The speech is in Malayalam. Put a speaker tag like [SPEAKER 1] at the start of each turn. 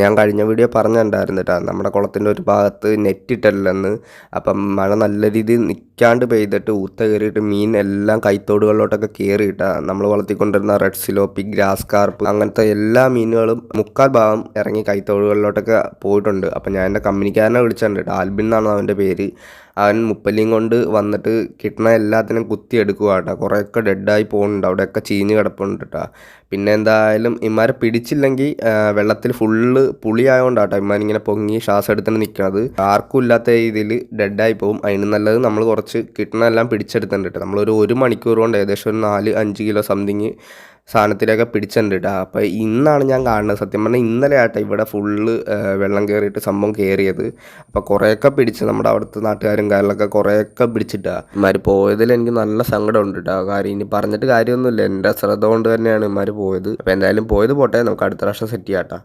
[SPEAKER 1] ഞാൻ കഴിഞ്ഞ വീഡിയോ പറഞ്ഞിട്ടുണ്ടായിരുന്നു കേട്ടോ നമ്മുടെ കുളത്തിന്റെ ഒരു ഭാഗത്ത് നെറ്റ് ഇട്ടില്ലെന്ന് അപ്പം മഴ നല്ല രീതിയിൽ നിൽക്കാണ്ട് പെയ്തിട്ട് ഊത്ത കയറിയിട്ട് മീൻ എല്ലാം കൈത്തോടുകളിലോട്ടൊക്കെ കയറിയിട്ടാ നമ്മൾ വളർത്തിക്കൊണ്ടിരുന്ന റെഡ് സിലോപ്പി ഗ്രാസ് കാർപ്പ് അങ്ങനത്തെ എല്ലാ മീനുകളും മുക്കാൽ ഭാഗം ഇറങ്ങി കൈത്തോടുകളിലോട്ടൊക്കെ പോയിട്ടുണ്ട്. അപ്പം ഞാൻ എന്റെ കമ്പനിക്കാരനെ വിളിച്ചിട്ടുണ്ട് ആൽബിൻ എന്നാണ് അവന്റെ പേര്. അവൻ മുപ്പല്ലിയും കൊണ്ട് വന്നിട്ട് കിട്ടണ എല്ലാത്തിനും കുത്തി എടുക്കുക കേട്ടോ കുറേയൊക്കെ ഡെഡായി പോകുന്നുണ്ട് അവിടെയൊക്കെ ചീഞ്ഞ് കിടപ്പുണ്ട് കേട്ടോ പിന്നെ എന്തായാലും ഇമാരെ പിടിച്ചില്ലെങ്കിൽ വെള്ളത്തിൽ ഫുള്ള് പുളി ആയതുകൊണ്ടാട്ടോ ഇമാരിങ്ങനെ പൊങ്ങി ശ്വാസം എടുത്തിട്ട് നിൽക്കുന്നത് ആർക്കും ഇല്ലാത്ത രീതിയിൽ ഡെഡായി പോകും അതിന് നല്ലത് നമ്മൾ കുറച്ച് കിട്ടണെല്ലാം പിടിച്ചെടുത്തിട്ടുണ്ട് കേട്ടോ നമ്മളൊരു ഒരു മണിക്കൂർ കൊണ്ട് ഏകദേശം ഒരു നാല് അഞ്ച് കിലോ സംതിങ് സാധനത്തിലൊക്കെ പിടിച്ചിട്ടുണ്ട് കേട്ടോ അപ്പോൾ ഇന്നാണ് ഞാൻ കാണുന്നത് സത്യം പറഞ്ഞാൽ ഇന്നലെ ആട്ടെ ഇവിടെ ഫുള്ള് വെള്ളം കയറിയിട്ട് സംഭവം കയറിയത് അപ്പോൾ കുറേയൊക്കെ പിടിച്ച് നമ്മുടെ അവിടുത്തെ നാട്ടുകാരും കാര്യങ്ങളൊക്കെ കുറേയൊക്കെ പിടിച്ചിട്ടാ. ഇമാർ പോയതിൽ എനിക്ക് നല്ല സങ്കടമുണ്ട് കേട്ടോ കാര്യം ഇനി പറഞ്ഞിട്ട് കാര്യമൊന്നുമില്ല. എന്റെ ശ്രദ്ധ കൊണ്ട് തന്നെയാണ് ഇമാർ പോയത്. അപ്പോൾ എന്തായാലും പോയത് പോട്ടെ. നമുക്ക് അടുത്ത പ്രാവശ്യം സെറ്റ് ചെയ്യാം കേട്ടോ